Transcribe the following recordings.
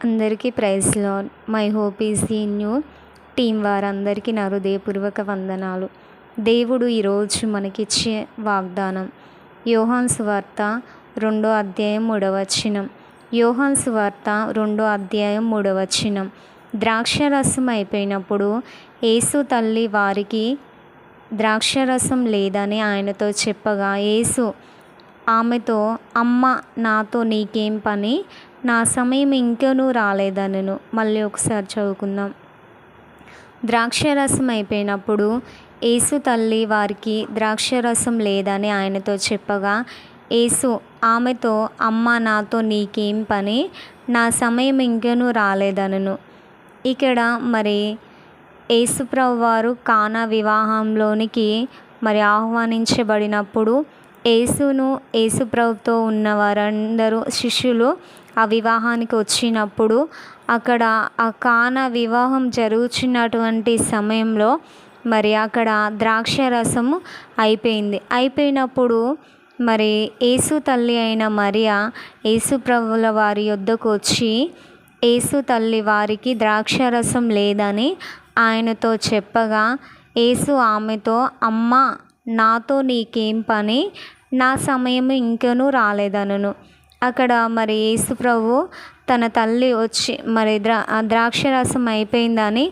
అందరికీ praise Lord. My hope new in team వారందరికీ నా హృదయపూర్వక వందనాలు. దేవుడు ఈరోజు మనకిచ్చే వాగ్దానం యోహాన్ సువార్త రెండో అధ్యాయం మూడవ యోహాన్ సువార్త రెండో అధ్యాయం మూడవ ద్రాక్షరసం అయిపోయినప్పుడు యేసు తల్లి వారికి ద్రాక్షరసం లేదని ఆయనతో చెప్పగా యేసు ఆమెతో అమ్మ నాతో నీకేం పని? నా సమయం ఇంకనూ రాలేదనను. మళ్ళీ ఒకసారి చదువుకుందాం. ద్రాక్షరసం అయిపోయినప్పుడు యేసు తల్లి వారికి ద్రాక్షరసం లేదని ఆయనతో చెప్పగా యేసు ఆమెతో అమ్మ నాతో నీకేం పని? నా సమయం ఇంకనూ రాలేదనను. ఇక్కడ మరి యేసుప్రభు వారు కానా వివాహంలోనికి మరి ఆహ్వానించబడినప్పుడు యేసును యేసుప్రభుతో ఉన్న వారందరూ శిష్యులు ఆ వివాహానికి వచ్చినప్పుడు అక్కడ ఆ కాన వివాహం జరుగుతున్నటువంటి సమయంలో మరి అక్కడ ద్రాక్ష రసము అయిపోయింది. అయిపోయినప్పుడు మరి యేసు తల్లి అయిన మరియా యేసు ప్రభుల వారి యొద్దకు వచ్చి యేసు తల్లి వారికి ద్రాక్షరసం లేదని ఆయనతో చెప్పగా యేసు ఆమెతో అమ్మ నాతో నీకేం పని? నా సమయం ఇంకనూ రాలేదనను. అక్కడ మరి యేసు ప్రభు తన తల్లి వచ్చి మరి ద్రా ద్రాక్షరసం అయిపోయిందని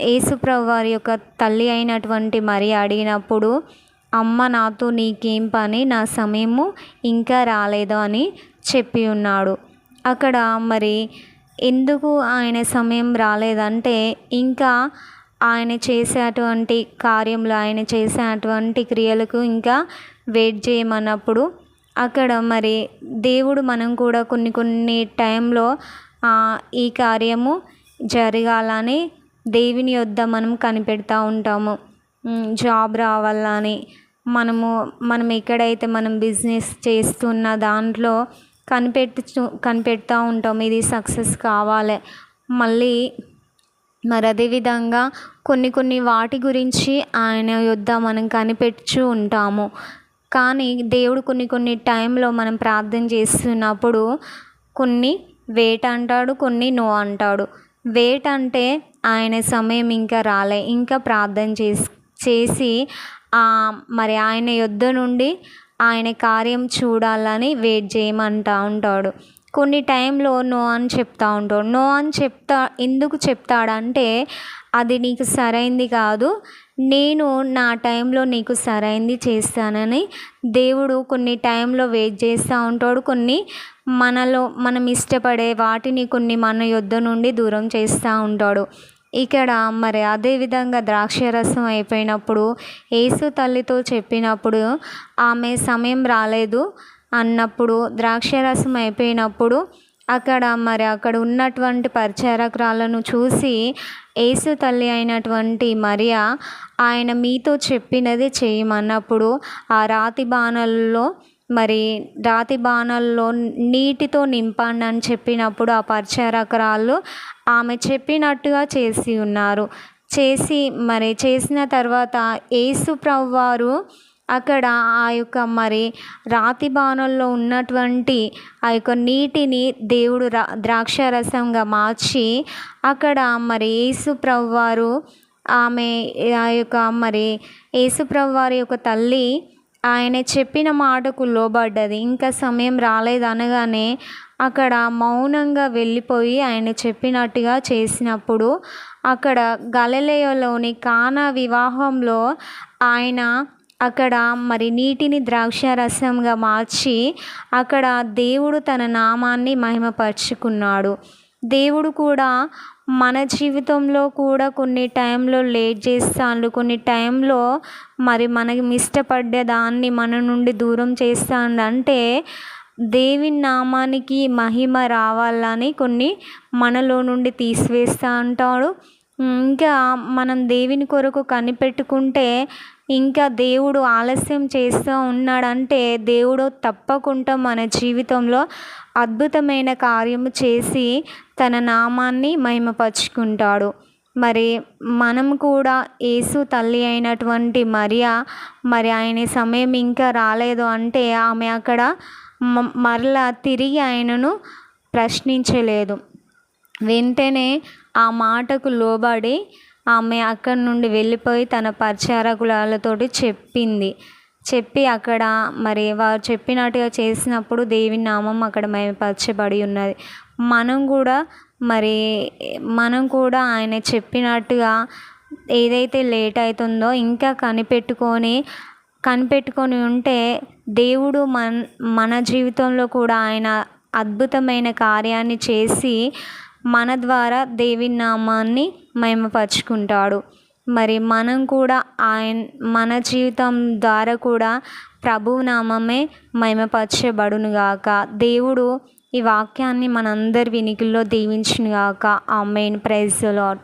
యేసుప్రభు వారి యొక్క తల్లి అయినటువంటి మరి అడిగినప్పుడు అమ్మ నాతో నీకేం పని? నా సమయము ఇంకా రాలేదు అని చెప్పి ఉన్నాడు. అక్కడ మరి ఎందుకు ఆయన సమయం రాలేదంటే ఇంకా ఆయన చేసేటువంటి కార్యంలో ఆయన చేసేటువంటి క్రియలకు ఇంకా వెయిట్ చేయమన్నప్పుడు అక్కడ మరి దేవుడు మనం కూడా కొన్ని కొన్ని టైంలో ఈ కార్యము జరగాలని దేవుని యొద్ద మనం కనిపెడతా ఉంటాము. జాబ్ రావాలని మనము మనం ఎక్కడైతే మనం బిజినెస్ చేస్తున్న దాంట్లో కనిపెట్టు కనిపెడతా ఉంటాం ఇది సక్సెస్ కావాలి. మళ్ళీ మరి అదేవిధంగా కొన్ని కొన్ని వాటి గురించి ఆయన యొద్ద మనం కనిపెట్టు ఉంటాము. కానీ దేవుడు కొన్ని కొన్ని టైంలో మనం ప్రార్థన చేస్తున్నప్పుడు కొన్ని వేట్ అంటాడు కొన్ని నో అంటాడు. వేట్ అంటే ఆయన సమయం ఇంకా రాలే. ఇంకా ప్రార్థన చేసి చేసి మరి ఆయన యొద్ద నుండి ఆయన కార్యం చూడాలని వెయిట్ చేయమంటా ఉంటాడు. కొన్ని టైంలో నో అని చెప్తా ఉంటాడు. నో అని చెప్తా ఎందుకు చెప్తాడంటే అది నీకు సరైంది కాదు. నేను నా టైంలో నీకు సరైంది చేస్తానని దేవుడు కొన్ని టైంలో వెయిట్ చేస్తూ ఉంటాడు. కొన్ని మనలో మనం ఇష్టపడే వాటిని కొన్ని మన యొద్ద నుండి దూరం చేస్తూ ఉంటాడు. ఇక్కడ మరి అదేవిధంగా ద్రాక్షరసం అయిపోయినప్పుడు యేసు తల్లితో చెప్పినప్పుడు ఆమె సమయం రాలేదు. అన్నప్పుడు ద్రాక్షరసం అయిపోయినప్పుడు అక్కడ మరి అక్కడ ఉన్నటువంటి పరిచారకురాలను చూసి యేసు తల్లి అయినటువంటి మరియా ఆయన మీతో చెప్పినది చేయమన్నప్పుడు ఆ రాతి బాణల్లో మరి రాతి బాణల్లో నీటితో నింపండి అని చెప్పినప్పుడు ఆ పరిచారకురాలు ఆమె చెప్పినట్టుగా చేసి ఉన్నారు. చేసి మరి చేసిన తర్వాత యేసు ప్రవ్వారు వారు అక్కడ ఆ యొక్క మరి రాతి బాణంలో ఉన్నటువంటి ఆ యొక్క నీటిని దేవుడు రా ద్రాక్షారసంగా మార్చి అక్కడ మరి యేసు వారు ఆమె ఆ యొక్క మరి యేసు వారి యొక్క తల్లి ఆయన చెప్పిన మాటకు లోబడ్డది. ఇంకా సమయం రాలేదు అనగానే అక్కడ మౌనంగా వెళ్ళిపోయి ఆయన చెప్పినట్టుగా చేసినప్పుడు అక్కడ గలలేయలోని కానా వివాహంలో ఆయన అక్కడ మరి నీటిని ద్రాక్ష రసంగా మార్చి అక్కడ దేవుడు తన నామాన్ని మహిమపరుచుకున్నాడు. దేవుడు కూడా మన జీవితంలో కూడా కొన్ని టైంలో లేట్ చేస్తాను కొన్ని టైంలో మరి మనకి ఇష్టపడ్డ దాన్ని మన నుండి దూరం చేస్తాను అంటే దేవి నామానికి మహిమ రావాలని కొన్ని మనలో నుండి తీసివేస్తూ అంటాడు. ఇంకా మనం దేవుని కొరకు కనిపెట్టుకుంటే ఇంకా దేవుడు ఆలస్యం చేస్తూ ఉన్నాడంటే దేవుడు తప్పకుండా మన జీవితంలో అద్భుతమైన కార్యము చేసి తన నామాన్ని మహిమపరుచుకుంటాడు. మరి మనం కూడా యేసు తల్లి అయినటువంటి మరియా మరి ఆయన సమయం ఇంకా రాలేదు అంటే ఆమె అక్కడ మరలా తిరిగి ఆయనను ప్రశ్నించలేదు. వెంటనే ఆ మాటకు లోబడి ఆమె అక్కడి నుండి వెళ్ళిపోయి తన పరిచారకులతోటి చెప్పింది. చెప్పి అక్కడ మరి వారు చెప్పినట్టుగా చేసినప్పుడు దేవి నామం అక్కడ మహిమపరచబడి ఉన్నది. మనం కూడా మరి మనం కూడా ఆయన చెప్పినట్టుగా ఏదైతే లేట్ అవుతుందో ఇంకా కనిపెట్టుకొని కనిపెట్టుకొని ఉంటే దేవుడు మన మన జీవితంలో కూడా ఆయన అద్భుతమైన కార్యాన్ని చేసి మన ద్వారా దేవి నామాన్ని మహిమపరుచుకుంటాడు. మరి మనం కూడా ఆయన మన జీవితం ద్వారా కూడా ప్రభు నామమే మహిమపరచబడును గాక దేవుడు ఈ వాక్యాన్ని మనందరి వినికిల్లో దీవించును గాక ఆ మెయిన్ ప్రైజ్ లాట్